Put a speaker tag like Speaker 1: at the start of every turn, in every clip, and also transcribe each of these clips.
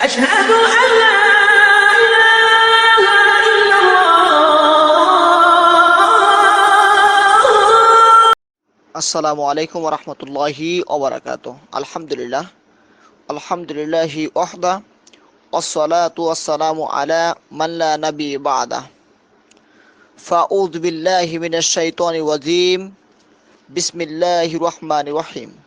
Speaker 1: أشهد أن لا إله إلا الله.
Speaker 2: السلام عليكم ورحمة الله وبركاته. الحمد لله. الحمد لله وحده. والصلاة والسلام على من لا نبي بعده. فأعوذ بالله من الشيطان الرجيم. بسم الله الرحمن الرحيم.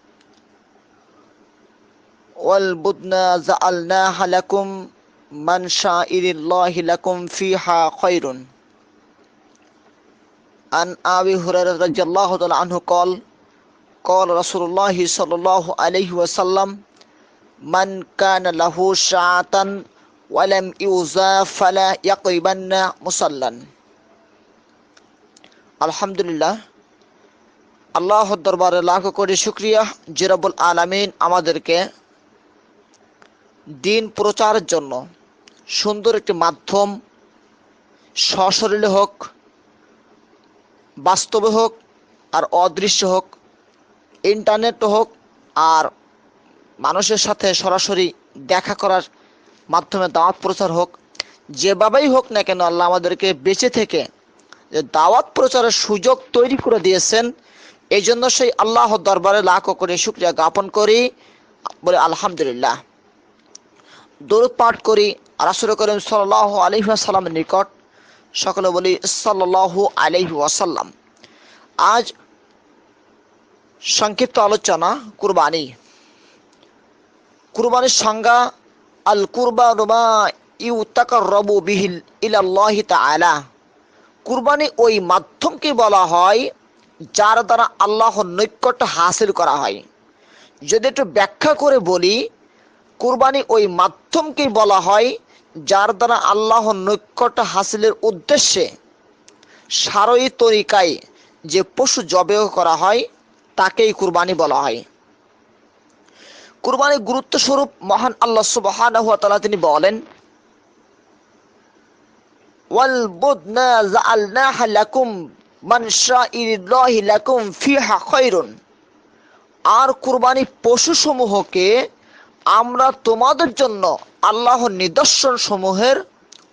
Speaker 2: والبدن جعلناها لكم من شائر الله لكم فيها خير عن أبي هريرة رضي الله تعالى عنه قال قال رسول الله صلى الله عليه وسلم من كان له شاة ولم يوزى فلا يقربن مصلى আলহামদুলিল্লাহ আল্লাহর দরবারে লাখ কোটি শুক্রিয়া জিরাবুল আলামিন আমাদেরকে দিন প্রচারের জন্য সুন্দর একটি মাধ্যম, সশরীরে হোক, বাস্তবে হোক, আর অদৃশ্য হোক, ইন্টারনেট হোক, আর মানুষের সাথে সরাসরি দেখা করার মাধ্যমে দাওয়াত প্রচার হোক, যেভাবেই হোক না কেন আল্লাহ আমাদেরকে বেঁচে থেকে যে দাওয়াত প্রচারের সুযোগ তৈরি করে দিয়েছেন, এই জন্য সেই আল্লাহ দরবারে লাখ করে শুক্রিয়া জ্ঞাপন করি, বলে আলহামদুলিল্লাহ। দরুদ পাঠ করি রাসুল করিম সাল্লাহ আলহিহাসাল্লামের নিকট সকলে বলি সাল্লাহু আলাইহি ওয়াসাল্লাম। আজ সংক্ষিপ্ত আলোচনা, কুরবানি। কুরবানির সংজ্ঞা আল কুরবানুমা ইউ তাকার রবু বিহিল ইলাল্লাহি কুরবানি ওই মাধ্যমকে বলা হয়, যার দ্বারা আল্লাহর নৈকট্য হাসিল করা হয়। যদি একটু ব্যাখ্যা করে বলি কুরবানি ওই মাধ্যমকেই বলা হয়, যার দ্বারা আল্লাহ নৈকট্য হাসিলের উদ্দেশ্যে সারই তরিকায় যে পশু জবেহ করা হয়, তাকেই কুরবানি বলা হয়। কুরবানির গুরুত্ব স্বরূপ মহান আল্লাহ সুবহানাহু ওয়া তিনি বলেন আর কুরবানি পশু সমূহকে আমরা তোমাদের জন্য আল্লাহর নিদর্শন সমূহের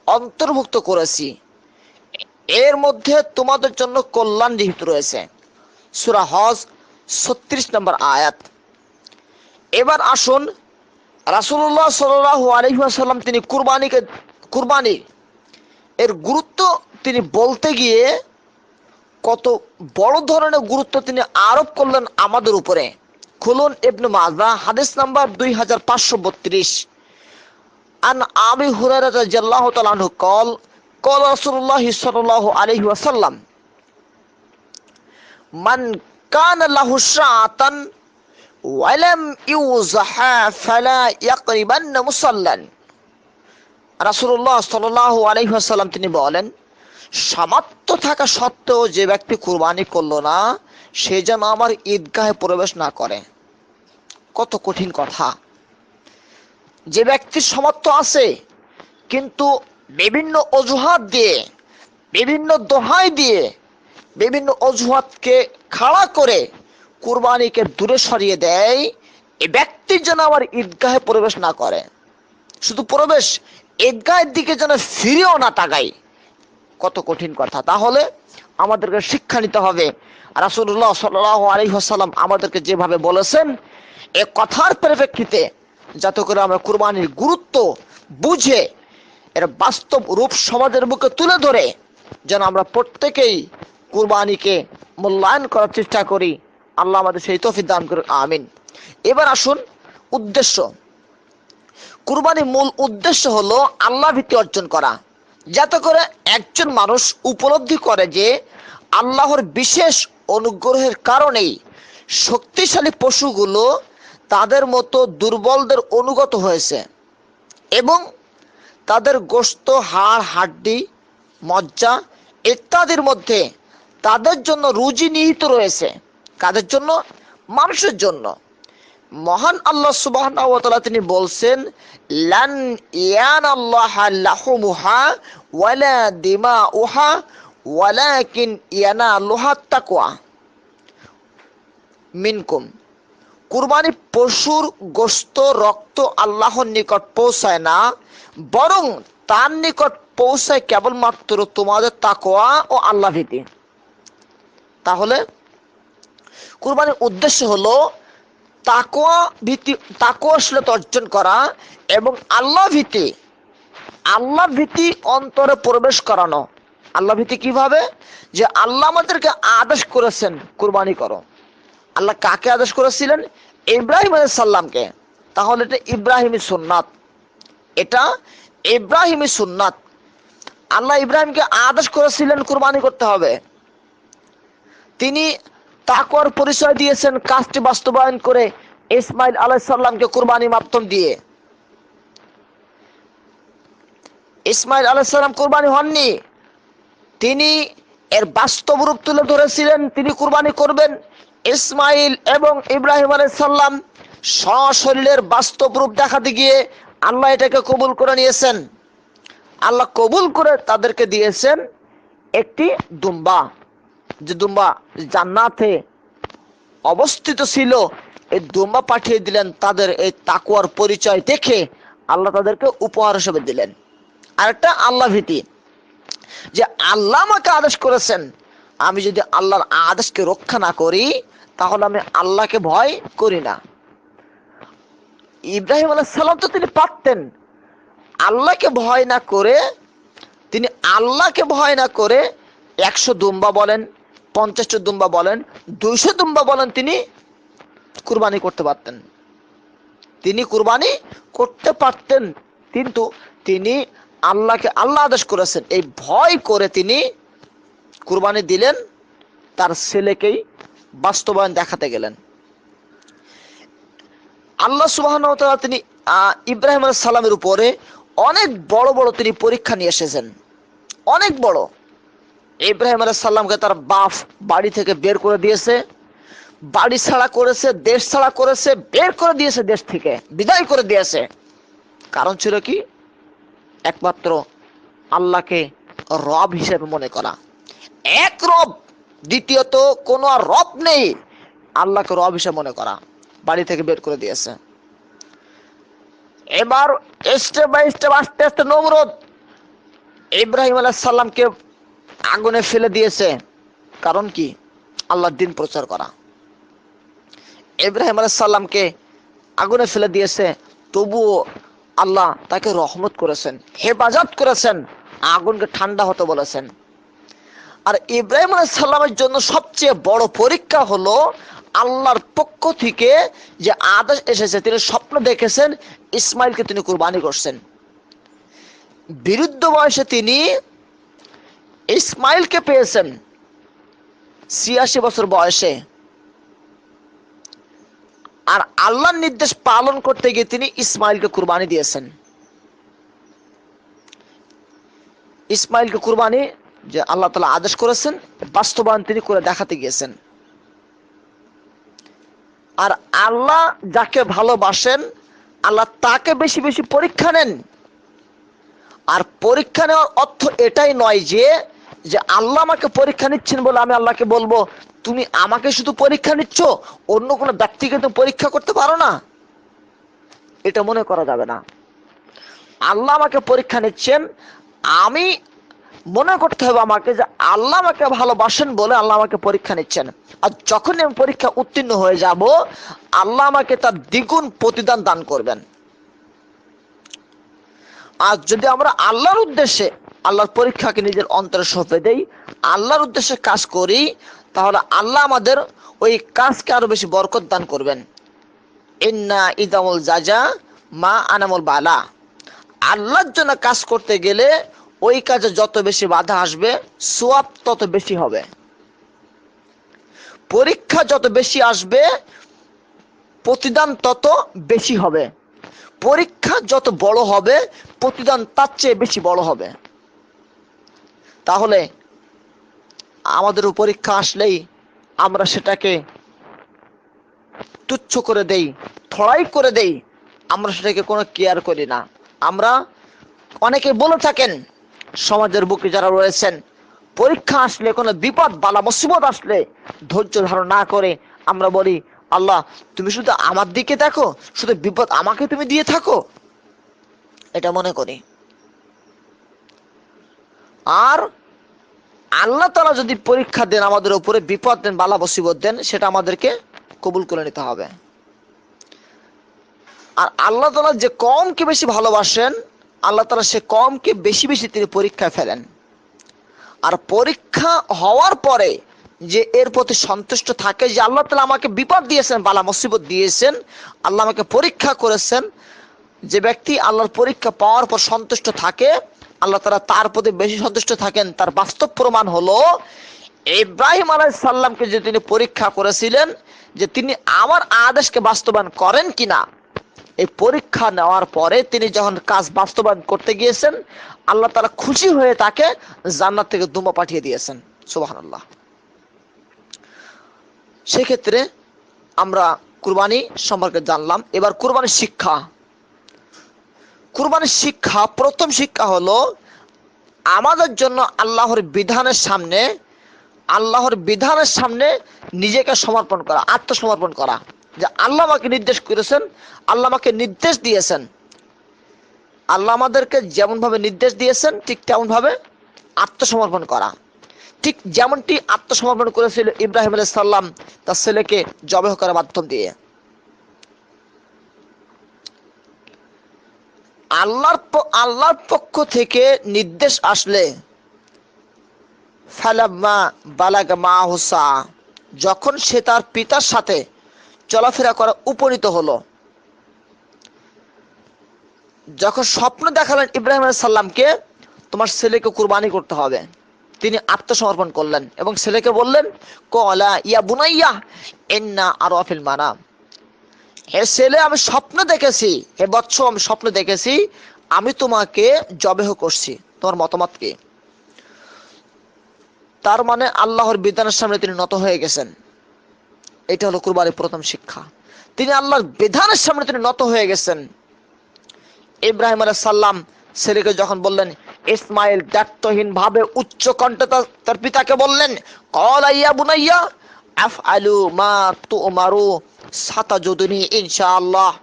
Speaker 2: অন্তর্ভুক্ত করেছি। এর মধ্যে তোমাদের জন্য কল্যাণ নিহিত রয়েছে। সুরা হজ ছত্রিশ নম্বর আয়াত। এবার আসুন রাসুল্লাহ সাল্লাহ আলহিহাসাল্লাম তিনি কুরবানিকে কুরবানি। এর গুরুত্ব তিনি বলতে গিয়ে কত বড় ধরনের গুরুত্ব তিনি আরোপ করলেন আমাদের উপরে। খুলুন ইবনু মাজা হাদিস নাম্বার দুই হাজার পাঁচশো বত্রিশ। আন আবি হুরায়রা রাদিয়াল্লাহু তাআলা কল কল রাসূলুল্লাহ সাল্লাল্লাহু আলাইহি ওয়াসাল্লাম, মান কানা লাহু শাআতান ওয়ালাম ইউযাহা ফালা ইয়াকরিবান মুসাল্লান। রাসূলুল্লাহ সাল্লাল্লাহু আলাইহি ওয়াসাল্লাম তিনি বলেন সামর্থ্য থাকা সত্ত্বেও যে ব্যক্তি কুরবানি করল না, সে যেন আমার ঈদগাহে প্রবেশ না করে। কত কঠিন কথা। যে ব্যক্তির সামর্থ্য আছে, কিন্তু বিভিন্ন অজুহাত দিয়ে, বিভিন্ন দোহাই দিয়ে, বিভিন্ন অজুহাতকে খাড়া করে কুরবানিকে দূরে সরিয়ে দেয়, এ ব্যক্তির যেন আবার ঈদগাহে প্রবেশ না করে। শুধু প্রবেশ, ঈদগাহের দিকে যেন ফিরেও না তাকায়। কত কঠিন কথা। তাহলে আমাদেরকে শিক্ষা নিতে হবে। রাসুল্লাহ সাল আলী হাসাল্লাম আমাদেরকে যেভাবে বলেছেন এ কথার পরিপ্রেক্ষিতে যাতে করে আমরা কুরবানির গুরুত্ব বুঝে, এর বাস্তব রূপ সমাজের মুখে তুলে ধরে, যেন আমরা প্রত্যেকেই কুরবানিকে মূল্যায়ন করার চেষ্টা করি, আল্লাহ আমাদের সেই তফিক দান করুন, আমিন। এবার আসুন উদ্দেশ্য। কুরবানির মূল উদ্দেশ্য হলো আল্লাহ ভীতি অর্জন করা। যাতে করে একজন মানুষ উপলব্ধি করে যে আল্লাহর বিশেষ অনুগ্রহের কারণেই শক্তিশালী পশুগুলো তাদের মতো দুর্বলদের অনুগত হয়েছে এবং তাদের গোস্ত, হাড়, হাড্ডি, মজ্জা ইত্যাদির মধ্যে তাদের জন্য রুজি নিহিত রয়েছে। কাদের জন্য? মানুষের জন্য। মহান আল্লাহ সুবাহ তিনি বলছেন, লান ইয়ান আল্লাহ ওয়ালা দিমা ইয়ানা তাকওয়া মিনকুম। কুরবানি পশুর গোস্ত, রক্ত আল্লাহর নিকট পৌঁছায় না, বরং তার নিকট পৌঁছায় কেবলমাত্র তোমাদের তাকোয়া ও আল্লাহ ভীতি। তাহলে কুরবানির উদ্দেশ্য হলো তাকোয়া ভীতি তাকোয়া তাকোয়াশীলতা অর্জন করা এবং আল্লাহ ভীতি আল্লাহ ভীতি অন্তরে প্রবেশ করানো। আল্লাহ ভীতি কীভাবে? যে আল্লাহ আমাদেরকে আদেশ করেছেন কুরবানি করো। আল্লাহ কাকে আদেশ করেছিলেন? ইব্রাহিম সাল্লামকে তাহলে এটা ইব্রাহিমী সুন্নাত। এটা ইব্রাহিমী সুন্নাত। আল্লাহ ইব্রাহিমকে আদেশ করেছিলেন কুরবানি করতে হবে। তিনি তাকওয়ার পরিচয় দিয়েছেন, কাজটি বাস্তবায়ন করে ইসমাইল আলাইসাল্লামকে কুরবানি মাধ্যম দিয়ে। ইসমাইল আলাইসাল্লাম কুরবানি হননি। তিনি এর বাস্তব রূপ তুলে ধরেছিলেন, তিনি কুরবানি করবেন। ইসমাইল এবং ইব্রাহিম আলাইসাল্লাম সশরীরের বাস্তব রূপ দেখাতে গিয়ে আল্লাহ এটাকে কবুল করে নিয়েছেন। আল্লাহ কবুল করে তাদেরকে দিয়েছেন একটি দুম্বা। যে দুম্বা জান্নাতে অবস্থিত ছিল, এই দুম্বা পাঠিয়ে দিলেন তাদের এই তাকুয়ার পরিচয় দেখে আল্লাহ তাদেরকে উপহার হিসেবে দিলেন। আরেকটা আল্লাহ ভীতি, যে আল্লাহ আমাকে আদেশ করেছেন, আমি যদি আল্লাহর আদেশকে রক্ষা না করি তাহলে আমি আল্লাহকে ভয় করি না। ইব্রাহিম আলাহ সালাম তো তিনি পারতেন। আল্লাহকে ভয় না করে, তিনি আল্লাহকে ভয় না করে একশো দুম্বা বলেন, পঞ্চাশটা দুম্বা বলেন, দুইশো দুম্বা বলেন তিনি কুরবানি করতে পারতেন। তিনি কুরবানি করতে পারতেন, কিন্তু তিনি আল্লাহকে আল্লাহ আদেশ করেছেন। এই ভয় করে তিনি কুরবানি দিলেন, তার ছেলেকেই বাস্তবায়ন দেখাতে গেলেন। আল্লাহ সুবাহ তিনি ইব্রাহিম আলাইহিস সালামের উপরে অনেক বড় বড় তিনি পরীক্ষা নিয়ে এসেছেন। অনেক বড়। ইব্রাহিম আলাইহিস সালামকে তার বাপ বাড়ি থেকে বের করে দিয়েছে। বাড়ি ছাড়া করেছে, দেশ ছাড়া করেছে, বের করে দিয়েছে দেশ থেকে, বিদায় করে দিয়েছে। কারণ ছিল কি? একমাত্র আল্লাহকে রব হিসেবে মনে করা। এক রব দ্বিতীয়ত, কোনো আর রব নেই। আল্লাহকে রব হিসেবে মনে করা, বাড়ি থেকে বের করে দিয়েছে। এবার স্টেপ বাই স্টেপ আস্তে আস্তে নমরদ ইব্রাহিম আলাহ সাল্লামকে আগুনে ফেলে দিয়েছে। কারণ কি? আল্লাহর দিন প্রচার করা। ইব্রাহিম আলাহ সাল্লামকে আগুনে ফেলে দিয়েছে। তবুও আল্লাহ তাকে রহমত করেছেন, হেফাজত করেছেন, আগুনকে ঠান্ডা হতে বলেছেন। আর ইব্রাহিম সাল্লামের জন্য সবচেয়ে বড় পরীক্ষা হলো আল্লাহর পক্ষ থেকে যে আদেশ এসেছে, তিনি স্বপ্ন দেখেছেন ইসমাইলকে তিনি কুরবানি করছেন। বিরুদ্ধ বয়সে তিনি ইসমাইলকে পেয়েছেন ছিয়াশি বছর বয়সে। আর আল্লাহর নির্দেশ পালন করতে গিয়ে তিনি ইসমাইলকে কুরবানি দিয়েছেন। ইসমাইলকে কুরবানি যে আল্লাহ তালা আদেশ করেছেন, বাস্তবায়ন তিনি করে দেখাতে গিয়েছেন। আর আল্লাহ যাকে ভালোবাসেন, আল্লাহ তাকে বেশি বেশি পরীক্ষা নেন। আর পরীক্ষা নেওয়ার অর্থ এটাই নয় যে যে আল্লাহ আমাকে পরীক্ষা নিচ্ছেন বলে আমি আল্লাহকে বলব, তুমি আমাকে শুধু পরীক্ষা নিচ্ছ, অন্য কোনো ব্যক্তিকে তুমি পরীক্ষা করতে পারো না। এটা মনে করা যাবে না। আল্লাহ আমাকে পরীক্ষা নিচ্ছেন, আমি মনে করতে হবে আমাকে যে আল্লাহ আমাকে ভালোবাসেন বলে আল্লাহ আমাকে পরীক্ষা নিচ্ছেন। আর যখনই আমি পরীক্ষা উত্তীর্ণ হয়ে যাব, আল্লাহ আমাকে তার দ্বিগুণ প্রতিদান দান করবেন। আর যদি আমরা আল্লাহর উদ্দেশ্যে আল্লাহর পরীক্ষাকে নিজের অন্তরে সঁপে দেই, আল্লাহর উদ্দেশ্যে কাজ করি, তাহলে আল্লাহ আমাদের ওই কাজকে আরও বেশি বরকত দান করবেন। ইন্না ইদামুল জাজা মা আনামুল বালা। আল্লাহর জন্য কাজ করতে গেলে ওই কাজে যত বেশি বাধা আসবে, সোয়াব তত বেশি হবে। পরীক্ষা যত বেশি আসবে, প্রতিদান তত বেশি হবে। পরীক্ষা যত বড় হবে, প্রতিদান তার চেয়ে বেশি বড় হবে। তাহলে আমাদের পরীক্ষা আসলেই আমরা সেটাকে তুচ্ছ করে দেই, থড়াই করে দেই, আমরা সেটাকে কোনো কেয়ার করি না। আমরা অনেকে বলে থাকেন সমাজের বুকে যারা রয়েছেন, পরীক্ষা আসলে, কোনো বিপদ বালা মুসিবত আসলে ধৈর্য ধারণ না করে আমরা বলি, আল্লাহ, তুমি শুধু আমার দিকে দেখো, শুধু বিপদ আমাকে তুমি দিয়ে থাকো। এটা মনে করি। আর আল্লাহ তালা যদি পরীক্ষা দেন, আমাদের উপরে বিপদ দেন, বালা বসিবত দেন, সেটা আমাদেরকে কবুল করে নিতে হবে। আর আল্লাহ তালা যে কমকে বেশি ভালোবাসেন আল্লাহ তালা সে কমকে বেশি বেশি তিনি পরীক্ষায় ফেলেন। আর পরীক্ষা হওয়ার পরে যে এর প্রতি সন্তুষ্ট থাকে, যে আল্লাহ তালা আমাকে বিপদ দিয়েছেন, বালা মুসিবত দিয়েছেন, আল্লাহ আমাকে পরীক্ষা করেছেন, যে ব্যক্তি আল্লাহর পরীক্ষা পাওয়ার পর সন্তুষ্ট থাকে, আল্লাহ তালা তার প্রতি বেশি সন্তুষ্ট থাকেন, তার বাস্তব প্রমাণ হলো ইব্রাহিম আলাই সাল্লামকে যে তিনি পরীক্ষা করেছিলেন, যে তিনি আমার আদেশকে বাস্তবায়ন করেন কিনা এই পরীক্ষা নেওয়ার পরে তিনি যখন কাজ বাস্তবায়ন করতে গিয়েছেন, আল্লাহ তারা খুশি হয়ে তাকে জান্নাত থেকে দুমা পাঠিয়ে দিয়েছেন। সুবাহান আল্লাহ সেক্ষেত্রে আমরা কুরবানি সম্পর্কে জানলাম। এবার কুরবানির শিক্ষা। কুরবানির শিক্ষা, প্রথম শিক্ষা হলো, আমাদের জন্য আল্লাহর বিধানের সামনে, আল্লাহর বিধানের সামনে নিজেকে সমর্পণ করা, আত্মসমর্পণ করা। যে আল্লাহ আমাকে নির্দেশ করেছেন, আল্লাহ আমাকে নির্দেশ দিয়েছেন। আল্লাহ আমাদেরকে যেমন ভাবে নির্দেশ দিয়েছেন, ঠিক তেমন ভাবে আত্মসমর্পণ করা। ঠিক যেমনটি আত্মসমর্পণ করেছিল ইব্রাহিম আলাইহিস সাল্লাম তার ছেলেকে জবেহ করার মাধ্যম দিয়ে। আল্লাহর আল্লাহর পক্ষ থেকে নির্দেশ আসলে, ফালাম্মা বালাগা মা হুসা যখন সে তার পিতার সাথে চলাফেরা করা উপনীত হলো। যখন স্বপ্ন দেখালেন ইব্রাহিম সাল্লামকে তোমার ছেলেকে কুরবানি করতে হবে। তিনি আত্মসমর্পণ করলেন এবং ছেলেকে বললেন, কলা ইয়া বুনাইয়া এন্না আর আফিল মানা। হে ছেলে, আমি স্বপ্ন দেখেছি। হে বৎস, আমি স্বপ্ন দেখেছি। আমি তোমাকে জবেহ করছি। তোমার মতামত কি? তার মানে আল্লাহর বিধানের সামনে তিনি নত হয়ে গেছেন। এটা হলো কুরবানির প্রথম শিক্ষা। তিনি আল্লাহর বিধানের সামনে তিনি নত হয়ে গেছেন। ইব্রাহিম আলাইহিস সাল্লাম ছেলেকে যখন বললেন ইসমাইল দায়িত্বহীন ভাবে উচ্চ কণ্ঠে তার- পিতাকে বললেন, কলা ইয়া বুনাইয়া, আফআলু মা তুমারু সাতাজুদুনি ইনশাআল্লাহ,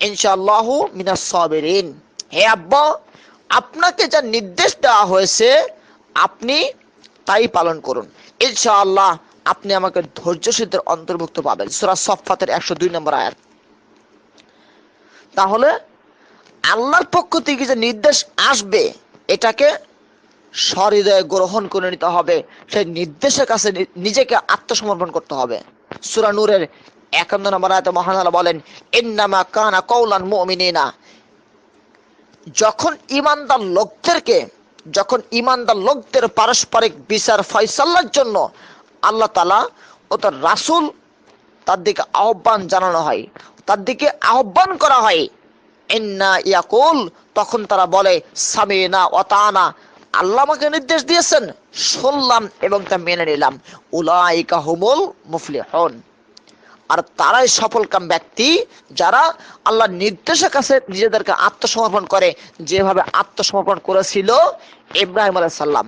Speaker 2: ইনশাআল্লাহু মিনাস সাবিরিন। হে আব্বা, আপনাকে যা নির্দেশ দেওয়া হয়েছে, আপনি তাই পালন করুন। ইনশাআল্লাহ আপনি আমাকে ধৈর্যশীলদের অন্তর্ভুক্ত পাবেন। সূরা সফফাতের 102 নম্বর আয়াত। তাহলে আল্লাহর পক্ষ থেকে যে নির্দেশ আসবে, এটাকে সহৃদয়ে গ্রহণ করে নিতে হবে। সেই নির্দেশের কাছে নিজেকে আত্মসমর্পণ করতে হবে। সূরা নূরের একান্ন নম্বর আয়াতে মহান বলেন, ইন্নামা কানা কওলান মুমিনিনা। যখন ইমানদার লোকদেরকে, যখন ইমানদার লোকদের পারস্পরিক বিচার ফয়সাল্লার জন্য আল্লাহ তালা ও তার রাসূল তার দিকে আহ্বান জানানো হয়। তার দিকে আহ্বান করা হয়। ইন্না ইয়াকুল, তখন তারা বলে, সামিনা ওয়াতানা আল্লাহ আমাকে নির্দেশ দিয়েছেন, শুনলাম এবং তা মেনে নিলাম। উলাইকা হুমুল মুফলিহুন। আর তারাই সফলকাম ব্যক্তি যারা আল্লাহর নির্দেশের কাছে নিজেদেরকে আত্মসমর্পণ করে, যেভাবে আত্মসমর্পণ করেছিল ইব্রাহিম আলাইহিস সাল্লাম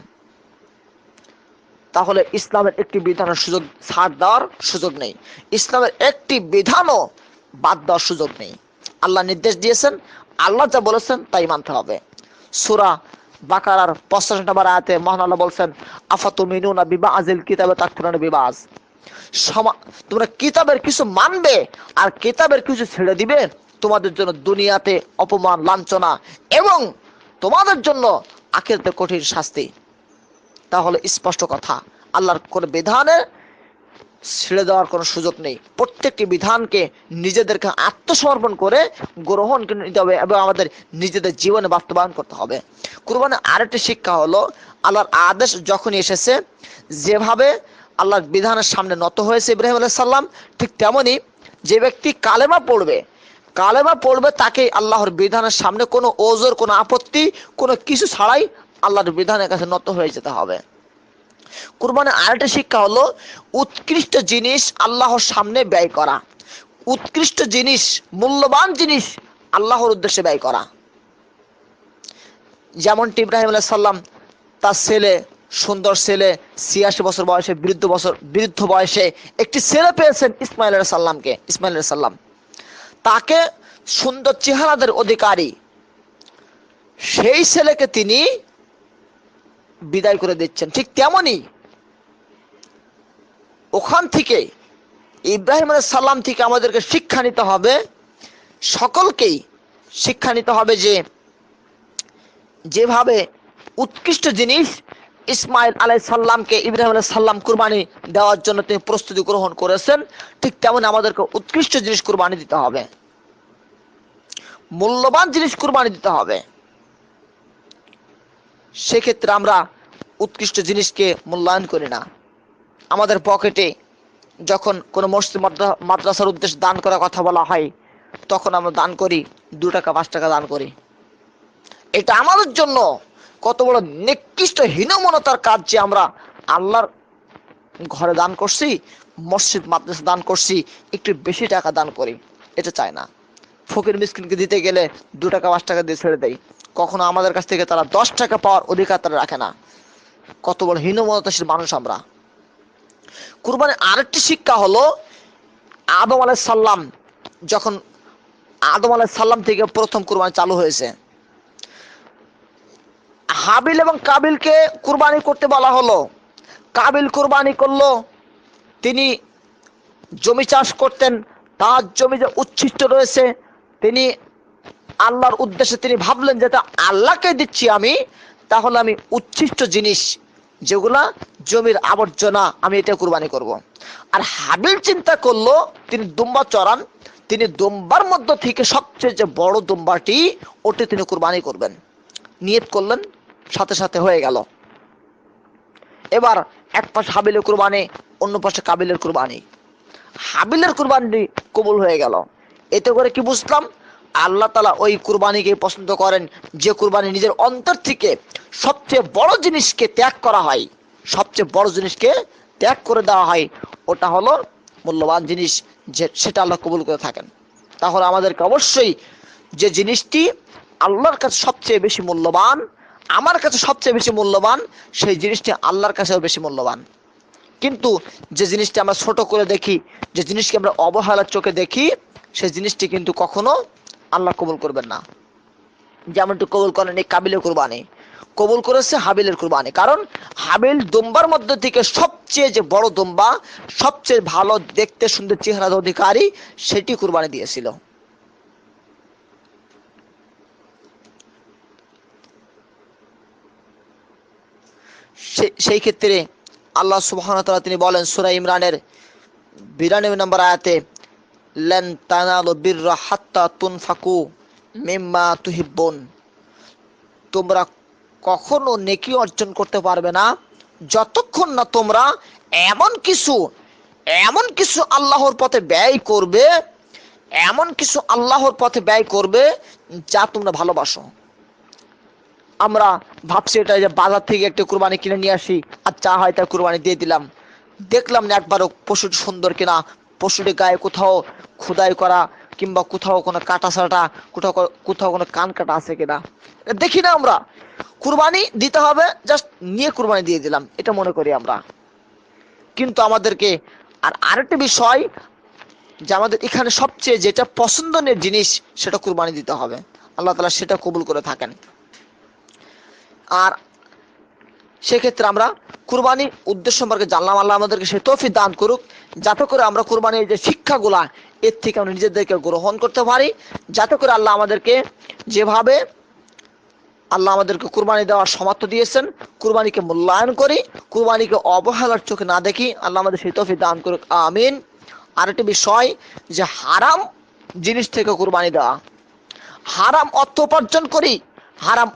Speaker 2: তাহলে ইসলামের একটি বিধানের সুযোগ ছাড় দেওয়ার সুযোগ নেই। ইসলামের একটি বিধানও বাদ দেওয়ার সুযোগ নেই। আল্লাহ নির্দেশ দিয়েছেন, আল্লাহ যা বলেছেন তাই মানতে হবে। সুরা বাকারার পঁচাশি নম্বর আয়াতে মহান আল্লাহ বলছেন আফাতু মিনুনা বিবা আজিল কিতাবে তাকফুরানা বিবাজ। তোমরা কিতাবের কিছু মানবে আর কিতাবের কিছু ছেড়ে দিবে, তোমাদের জন্য দুনিয়াতে অপমান, লাঞ্ছনা এবং তোমাদের জন্য আখিরাতে কঠিন শাস্তি। তাহলে স্পষ্ট কথা। আল্লাহর কোন বিধানে ছেড়ে দেওয়ার কোনো সুযোগ নেই। প্রত্যেকটি বিধানকে নিজেদেরকে আত্মসমর্পণ করে গ্রহণ নিতে হবে এবং আমাদের নিজেদের জীবনে বাস্তবায়ন করতে হবে। কুরবানের আরেকটি শিক্ষা হলো, আল্লাহর আদেশ যখনই এসেছে, যেভাবে আল্লাহর বিধানের সামনে নত হয়েছে ইব্রাহিম আলাইহিস সাল্লাম ঠিক তেমনই যে ব্যক্তি কালেমা পড়বে কালেমা পড়বে তাকে আল্লাহর বিধানের সামনে কোনো ওজোর, কোনো আপত্তি, কোনো কিছু ছাড়াই আল্লাহর বিধানের কাছে নত হয়ে যেতে হবে। কুরবানের আরেকটা শিক্ষা হলো, উৎকৃষ্ট জিনিস আল্লাহর সামনে ব্যয় করা। উৎকৃষ্ট জিনিস, মূল্যবান জিনিস আল্লাহর উদ্দেশ্যে ব্যয় করা। যেমনটি ইব্রাহিম আলাইহিস সাল্লাম তার ছেলে, সুন্দর ছেলে, ছিয়াশি বছর বয়সে, বৃদ্ধ বছর, বৃদ্ধ বয়সে একটি ছেলে পেয়েছেন ইসমাইল সাল্লামকে ইসমাইল সাল্লাম তাকে সুন্দর চেহারাদের অধিকারী। সেই ছেলেকে তিনি বিদায় করে দিচ্ছেন। ঠিক তেমনই ওখান থেকে ইব্রাহিম আলাইহিস সাল্লাম থেকে আমাদেরকে শিক্ষা নিতে হবে। সকলকেই শিক্ষা নিতে হবে যে, যেভাবে উৎকৃষ্ট জিনিস ইসমাইল আলাই সাল্লামকে ইব্রাহিম আলাই সাল্লাম কুরবানি দেওয়ার জন্য তিনি প্রস্তুতি গ্রহণ করেছেন, ঠিক তেমন আমাদেরকে উৎকৃষ্ট জিনিস কুরবানি দিতে হবে। মূল্যবান জিনিস কুরবানি দিতে হবে। সেক্ষেত্রে আমরা উৎকৃষ্ট জিনিসকে মূল্যায়ন করি না। আমাদের পকেটে যখন কোনো মসজিদ মাদ্রাসার উদ্দেশ্যে দান করার কথা বলা হয়, তখন আমরা দান করি, দু টাকা, পাঁচ টাকা দান করি। এটা আমাদের জন্য কত বড় নিকৃষ্ট হীনমনতার কাজ যে আমরা আল্লাহর ঘরে দান করছি, মসজিদ, মাদ্রাসা দান করছি, একটু বেশি টাকা দান করি। এটা চায় না। ফকির মিসকিনকে দিতে গেলে দু টাকা, পাঁচ টাকা দিয়ে ছেড়ে দেয় কখনো আমাদের কাছ থেকে তারা দশ টাকা পাওয়ার অধিকার তারা রাখে না। কত বড় হীনমনতাশীল মানুষ আমরা। কুরবানির আরেকটি শিক্ষা হলো, আদম আলাইহিস সাল্লাম যখন আদম আলাইহিস সাল্লাম থেকে প্রথম কুরবানি চালু হয়েছে, হাবিল এবং কাবিলকে কুরবানি করতে বলা হলো। কাবিল কুরবানি করল, তিনি জমি চাষ করতেন, তার জমি যে উচ্ছিষ্ট রয়েছে, তিনি আল্লাহর উদ্দেশ্যে তিনি ভাবলেন যেটা আল্লাহকে দিচ্ছি আমি, তাহলে আমি উচ্ছিষ্ট জিনিস যেগুলা জমির আবর্জনা আমি এটা কুরবানি করব। আর হাবিল চিন্তা করল, তিনি দুম্বা চড়ান, তিনি দুম্বার মধ্য থেকে সবচেয়ে যে বড় দুম্বাটি, ওটি তিনি কুরবানি করবেন। নিয়ত করলেন, সাথে সাথে হয়ে গেল। এবার এক পাশে হাবিলের কুরবানি, অন্য পাশে কাবিলের কুরবানি। হাবিলের কুরবানি কবুল হয়ে গেল। এতে করে কি বুঝলাম? আল্লাহ তালা ওই কুরবানিকে পছন্দ করেন। যে কুরবানি নিজের অন্তর থেকে সবচেয়ে বড় জিনিসকে ত্যাগ করা হয়, সবচেয়ে বড় জিনিসকে ত্যাগ করে দেওয়া হয়, ওটা হলো মূল্যবান জিনিস যে সেটা আল্লাহ কবুল করে থাকেন। তাহলে আমাদেরকে অবশ্যই যে জিনিসটি আল্লাহর কাছে সবচেয়ে বেশি মূল্যবান, আমার কাছে সবচেয়ে বেশি মূল্যবান, সেই জিনিসটি আল্লাহর কাছেও বেশি মূল্যবান। কিন্তু যে জিনিসটি আমরা ছোট করে দেখি, যে জিনিসকে আমরা অবহেলার চোখে দেখি সেই জিনিসটি কিন্তু কখনো আল্লাহ কবুল করবেন না। যেমনটি কবুল করেন এই কাবিলের কুরবানি। কবুল করেছে হাবিলের কুরবানি। কারণ হাবিল দুম্বার মধ্যে থেকে সবচেয়ে যে বড় দুম্বা, সবচেয়ে ভালো দেখতে সুন্দর চেহারার অধিকারী, সেটি কুরবানি দিয়েছিল। সেই ক্ষেত্রে আল্লাহ সুবহান তিনি বলেন, সুরা ইমরানের বিরানব্বই নম্বর আয়াতে লেন তানালু বিররা হাত্তা তুনফাকু মিম্মা তুহিব্বুন। তোমরা কখনো নেকি অর্জন করতে পারবে না। যতক্ষণ না তোমরা এমন কিছু এমন কিছু আল্লাহর পথে ব্যয় করবে এমন কিছু আল্লাহর পথে ব্যয় করবে যা তোমরা ভালোবাসো। আমরা ভাবছি এটা যে বাজার থেকে একটা কুরবানি কিনে নিয়ে আসি আর চা হয় তার কুরবানি দিয়ে দিলাম। দেখলাম না একবারও পশুটি সুন্দর কিনা পশুটি গায়ে কোথাও খোদাই করা কিংবা কোথাও কোনো কাটা সাটা, কোথাও কোথাও কোনো কান কাটা আছে কিনা? দেখি না আমরা। কুরবানি দিতে হবে জাস্ট নিয়ে কুরবানি দিয়ে দিলাম, এটা মনে করি আমরা। কিন্তু আমাদেরকে আর আরেকটা বিষয় যে আমাদের এখানে সবচেয়ে যেটা পছন্দনীয় জিনিস, সেটা কুরবানি দিতে হবে। আল্লাহ তালা সেটা কবুল করে থাকেন। আর সেক্ষেত্রে আমরা কুরবানি উদ্দেশ্য সম্পর্কে জানলাম, আল্লাহ আমাদেরকে সে তফি দান করুক। যাতে করে আমরা কুরবানির যে শিক্ষাগুলা, এর থেকে আমরা নিজেদেরকে গ্রহণ করতে পারি। যাতে করে আল্লাহ আমাদেরকে যেভাবে আল্লাহ আমাদেরকে কুরবানি দেওয়ার সমর্থ দিয়েছেন, কুরবানিকে মূল্যায়ন করি, কুরবানিকে অবহেলার চোখে না দেখি, আল্লাহ আমাদের সেই তফি দান করুক, আমিন। আরেকটি বিষয় যে হারাম জিনিস থেকে কুরবানি দেওয়া। হারাম অর্থ উপার্জন করি, হারাম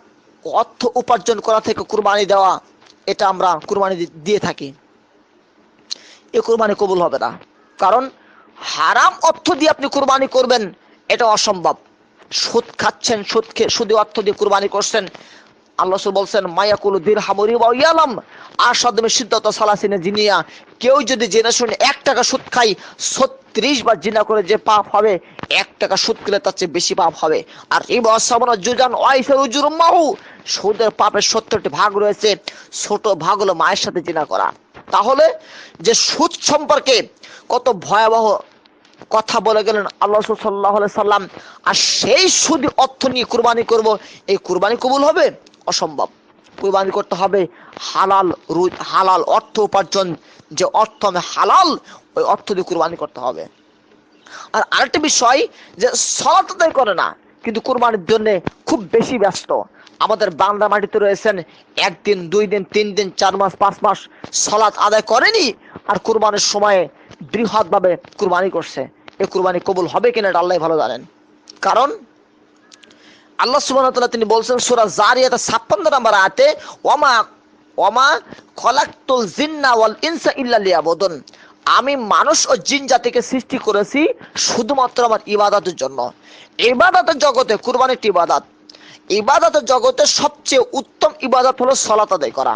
Speaker 2: অর্থ উপার্জন করা থেকে কুরবানি দেওয়া। এটা আমরা কুরবানি দিয়ে থাকি। এ কুরবানি কবুল হবে না। কারণ হারাম অর্থ দিয়ে আপনি কুরবানি করবেন, এটা অসম্ভব। সুদ খাচ্ছেন, সুদ খেয়ে সুদে অর্থ দিয়ে কুরবানি করছেন। আল্লাহ বলছেন, মায়াকুল দির হামরি বা ইয়ালাম। আর সদমে সিদ্ধত সালাসিনে জিনিয়া, কেউ যদি জেনে শুনে এক টাকা সুদ খাই ছত্রিশ বার জিনা করে যে পাপ হবে, এক টাকা সুদ খেলে তার চেয়ে বেশি পাপ হবে। আর জুজান ওয়াইফের উজুর মাহু, সুদের পাপের সত্তরটি ভাগ রয়েছে, ছোট ভাগ হলো মায়ের সাথে জিনা করা। তাহলে যে সুদ সম্পর্কে কত ভয়াবহ কথা বলে গেলেন আল্লাহ সাল্লাহ সাল্লাম, আর সেই সুদি অর্থ নিয়ে কুরবানি করব, এই কুরবানি কবুল হবে? অসম্ভব। কুরবানি করতে হবে হালাল হালাল অর্থ উপার্জন যে অর্থ আমি হালাল, ওই অর্থ দিয়ে কুরবানি করতে হবে। আর আরেকটা বিষয় যে সলাত করে না, কিন্তু কুরবানির জন্য খুব বেশি ব্যস্ত। আমাদের বাংলা মাটিতে রয়েছেন, একদিন, দুই দিন, তিন দিন, চার মাস, পাঁচ মাস সলাৎ আদায় করেনি, আর কুরবানির সময়ে বৃহৎ ভাবে কুরবানি করছে। এই কুরবানি কবুল হবে কিনা এটা আল্লাহ ভালো জানেন। কারণ আল্লাহ তাআলা তিনি বলছেন, সূরা জারিয়াতে 56 নম্বর আয়াতে ওমা ওমা খলাকতুল জিন্না ওয়াল ইনসা ইল্লা লিয়াবুদুন। আমি মানুষ ও জিন জাতিকে সৃষ্টি করেছি শুধুমাত্র আমার ইবাদতের জন্য। ইবাদতের জগতে কুরবানি একটি ইবাদত। ইবাদতের জগতে সবচেয়ে উত্তম ইবাদত হলো সলাত আদায় করা।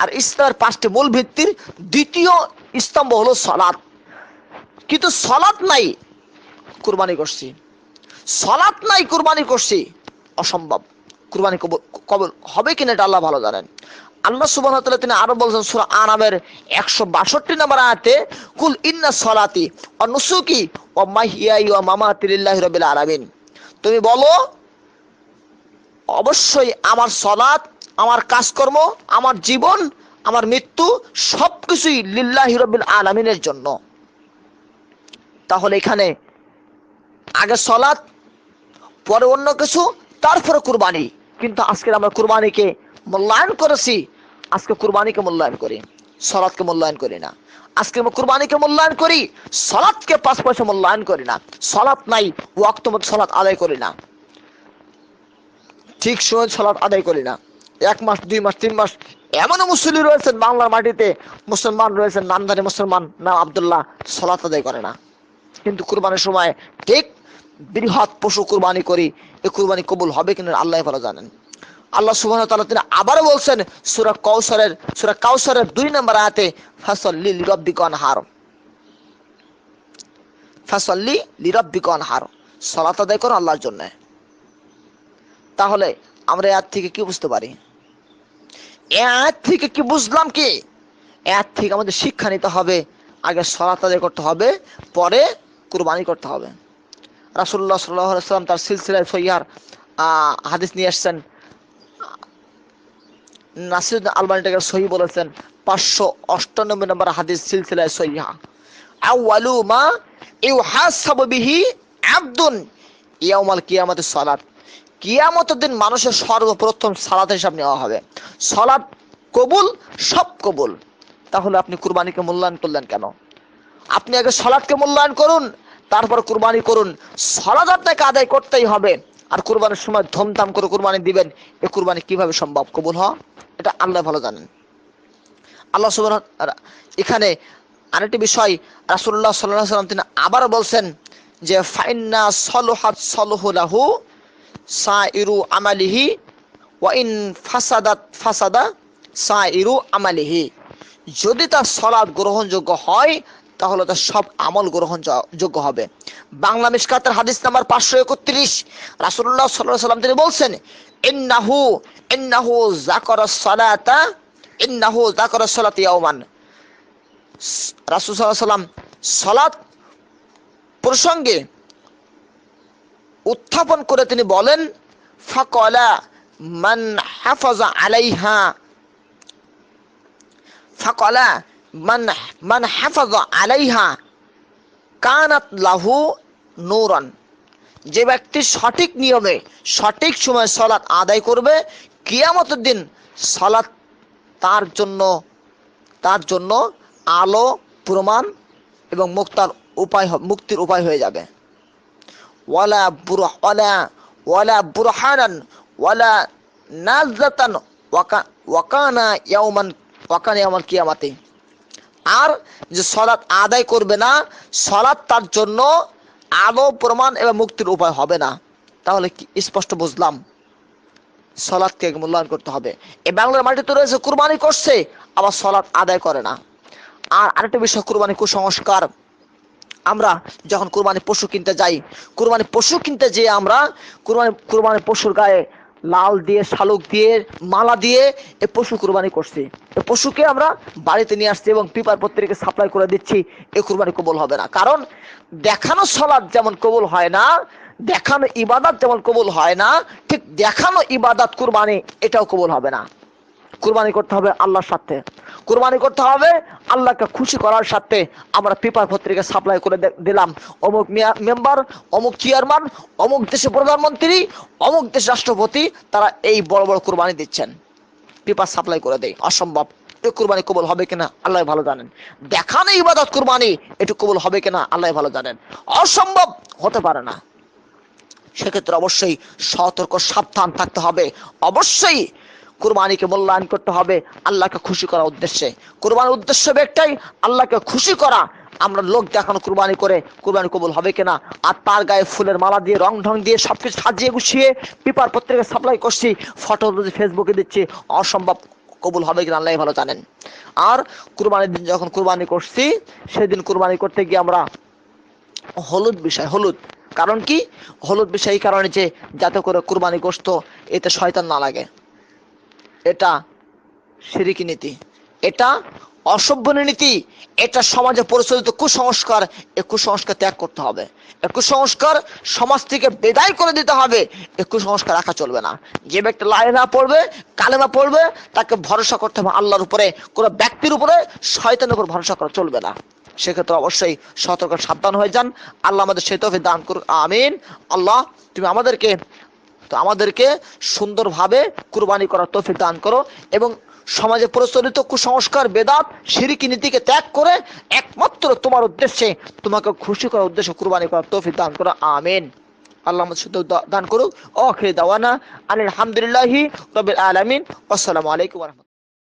Speaker 2: আর ইসলামের পাঁচটি মূল ভিত্তির দ্বিতীয় স্তম্ভ হলো সলাৎ কিন্তু সলাৎ নাই, কুরবানি করছি। সলাৎ নাই, কুরবানি করছি। অসম্ভব। কুরবানি কবুল হবে কিনা এটা আল্লাহ ভালো জানেন। আল্লাহ তাআলা তিনি আরও বলছেন সূরা আনামের 162 নম্বর আয়াতে, কুল ইন্না সলাতি ওয়া নুসুকি ওয়া মাহিয়াই ওয়া মামাতি লিল্লাহি রাব্বিল আলামিন। তুমি বলো, অবশ্যই আমার সলাৎ, আমার কাজকর্ম, আমার জীবন, আমার মৃত্যু সবকিছুই লিল্লাহি রাব্বিল আলামিনের জন্য। তাহলে এখানে আগে সলাৎ, পরে অন্য কিছু, তারপরে কুরবানি। কিন্তু আজকের আমরা কুরবানিকে মূল্যায়ন করেছি, আজকে কুরবানিকে মূল্যায়ন করি সলাৎকে মূল্যায়ন করি না। আজকে কুরবানিকে মূল্যায়ন করি সলাৎকে পাঁচ পয়সা মূল্যায়ন করি না। সলাৎ নাই, ওয়াক্ত মতো সলাৎ আদায় করি না। ঠিক সময় সলাৎ আদায় করি না। এক মাস, দুই মাস, তিন মাস, এমনও মুসলিম রয়েছেন বাংলার মাটিতে, মুসলমান রয়েছেন, নামধারী মুসলমান, নাম আব্দুল্লাহ সলাৎ আদায় করে না। কিন্তু কুরবানির সময় ঠিক বৃহৎ পশু কুরবানি করি এই কুরবানি কবুল হবে কিনা আল্লাহ ভালো জানেন। আল্লাহ ওয়া তাআলা তিনি আবারও বলছেন, সূরা কাউসারের সূরা কাউসারের দুই নম্বর আয়াতে, ফাসাল্লি লিরাব্বিকা আনহার ফাসাল্লি লিরাব্বিকা আনহার সালাত আদায় করো আল্লাহর জন্য। তাহলে আমরা এর থেকে কি বুঝতে পারি? এর থেকে কি বুঝলাম কি? এর থেকে আমাদের শিক্ষা নিতে হবে, আগে সলাত আদায় করতে হবে, পরে কুরবানি করতে হবে। রাসুল্লাহ সাল্লাম তার সিলসিলায় সৈয়ার হাদিস নিয়ে আসছেন নাসির আলবানিটাকে সহি বলেছেন, পাঁচশো অষ্টানব্বই নম্বর হাদিস সিলসিলায় সহিহা। আউয়ালু মা ইউহাসাবু বিহি আবদুন ইয়াউমাল কিয়ামতের সালাত। কিয়ামতের দিন মানুষের সর্বপ্রথম সালাতের হিসাব নেওয়া হবে। সালাত কবুল, সব কবুল। তাহলে আপনি কুরবানিকে মূল্যায়ন করলেন কেন? আপনি আগে সলাৎকে মূল্যায়ন করুন, তারপর কুরবানি করুন। সলাৎ আপনাকে আদায় করতেই হবে। আর কুরবানির সময় ধুমধাম করে কুরবানি দিবেন, এ কুরবানি কীভাবে সম্ভব? কবুল হওয়া? এটা আল্লাহ ভালো জানেন। আল্লাহ সুবহান এখানে আরেকটি বিষয়, রাসূলুল্লাহ সাল্লাল্লাহু আলাইহি সাল্লাম তিনি আবার বলছেন যে, ফাইন্না সলুহাত সলহুলাহু সাইরু আমালিহি ওয়া ইন ফাসাদাত ফাসাদা সাইরু আমালিহি। যদি তার সলাদ গ্রহণযোগ্য হয় তাহলে তার সব আমল গ্রহণযোগ্য হবে। বাংলা মিসকাতের হাদিস নাম্বার পাঁচশো একত্রিশ। রাসুল্লাহ সাল্লাহ সাল্লাম তিনি বলছেন, ইন্নাহু ইন্নাহু জাকর সালাতা, ইন্নাহু জাকর সালাত রাসূল সালাত প্রসঙ্গে উত্থাপন করে তিনি বলেন, ফাকলা মান হাফাজা আলাইহা। ফাকলা মান মান হাফাজা আলাইহা কানাত লাহু নূরান। যে ব্যক্তি সঠিক নিয়মে, সঠিক সময় সলাৎ আদায় করবে, কিয়ামতের দিন সলাৎ তার জন্য তার জন্য আলো, প্রমাণ এবং মুক্তার উপায় মুক্তির উপায় হয়ে যাবে। ওয়ালা বুরহ, ওয়ালা ওয়ালা বুরহানান, ওয়ালা নাজাতান ওয়াকা, ওয়াকানা ইয়াউমান, ওয়াকানা ইয়াউমাল কিয়ামাতে। আর যে সলাৎ আদায় করবে না, সলাৎ তার জন্য আলো, প্রমাণ এবং মুক্তির উপায় হবে না। তাহলে কি স্পষ্ট বুঝলাম? সলাৎকে মূল্যায়ন করতে হবে। এই বাংলার মাটিতে রয়েছে, কুরবানি করছে, আবার সলাৎ আদায় করে না। আর আরেকটা বিষয়, কুরবানি কুসংস্কার। আমরা যখন কুরবানি পশু কিনতে যাই, কুরবানি পশু কিনতে যেয়ে আমরা কুরবানি কুরবানি পশুর গায়ে লাল দিয়ে, শালুক দিয়ে, মালা দিয়ে এ পশু কোরবানি করছি। এ পশুকে আমরা বাড়িতে নিয়ে আসছি এবং পিপার পত্রিকে সাপ্লাই করে দিচ্ছি, এ কোরবানি কবল হবে না। কারণ দেখানো সলাদ যেমন কবল হয় না, দেখানো ইবাদাত যেমন কবল হয় না, ঠিক দেখানো ইবাদাত কোরবানি এটাও কবল হবে না। কোরবানি করতে হবে আল্লাহর সাথে। কুরবানি করতে হবে, আল্লাহকে খুশি করার সাথে আমরা পেপার পত্রিকা সাপ্লাই করে দিলাম। অমুক মেম্বার, অমুক চেয়ারম্যান অমুক দেশের প্রধানমন্ত্রী, অমুক দেশ রাষ্ট্রপতি, তারা এই বড় বড় কুরবানি দিচ্ছেন। পেপার সাপ্লাই করে দেয় অসম্ভব। এই কুরবানি কবুল হবে কিনা? আল্লাহ ভালো জানেন। দেখানো ইবাদত কুরবানি এটু কবল হবে কিনা? আল্লাহ ভালো জানেন। অসম্ভব! হতে পারে না। সেক্ষেত্রে অবশ্যই সতর্ক, সাবধান থাকতে হবে। অবশ্যই কুরবানিকে মূল্যায়ন করতে হবে আল্লাহকে খুশি করার উদ্দেশ্যে। কুরবানির উদ্দেশ্য একটাই, আল্লাহকে খুশি করা। আমরা লোক দেখানো কুরবানি করে কুরবানি কবুল হবে কিনা? আর তার গায়ে ফুলের মালা দিয়ে, রং ঢং দিয়ে সবকিছু সাজিয়ে গুছিয়ে পেপার পত্রিকা সাপ্লাই করছি ফটো ফেসবুকে দিচ্ছি, অসম্ভব কবুল হবে কিনা আল্লাহ ভালো জানেন। আর কুরবানির দিন যখন কুরবানি করছি, সেদিন কুরবানি করতে গিয়ে আমরা হলুদ বিষয়, হলুদ। কারণ কি? হলুদ বিষয় এই কারণে যে, যাতে করে কুরবানি গোস্ত এতে শয়তান না লাগে। এটা সিরিকি নীতি। এটা অসভ্য নীতি। এটা সমাজে প্রচলিত কুসংস্কার। এই কুসংস্কার ত্যাগ করতে হবে। এই কুসংস্কার সমাজ থেকে বেদায় করে দিতে হবে। এই কুসংস্কার রাখা চলবে না। যে ব্যক্তি লাইনা পড়বে, কালেমা পড়বে, তাকে ভরসা করতে হবে আল্লাহর উপরে। কোনো ব্যক্তির উপরে শয়তানের উপর ভরসা করা চলবে না। সেক্ষেত্রে অবশ্যই সতর্ক সাবধান হয়ে যান। আল্লাহ আমাদের সেই তৌফিক দান করুক। আমিন। আল্লাহ, তুমি আমাদেরকে তো আমাদেরকে সুন্দরভাবে কুরবানি করার তৌফিক দান করো এবং সমাজে প্রচলিত কুসংস্কার, বেদাত সিরিকি নীতিকে ত্যাগ করে একমাত্র তোমার উদ্দেশ্যে, তোমাকে খুশি করার উদ্দেশ্যে কুরবানি করার তৌফিক দান করো। আমিন। আল্লাহ শুদ্ধ দান করুক। খেয়ে দাওয়ানা আলহামদুলিল্লাহি রবিল আলামিন। আসসালামু আলাইকুম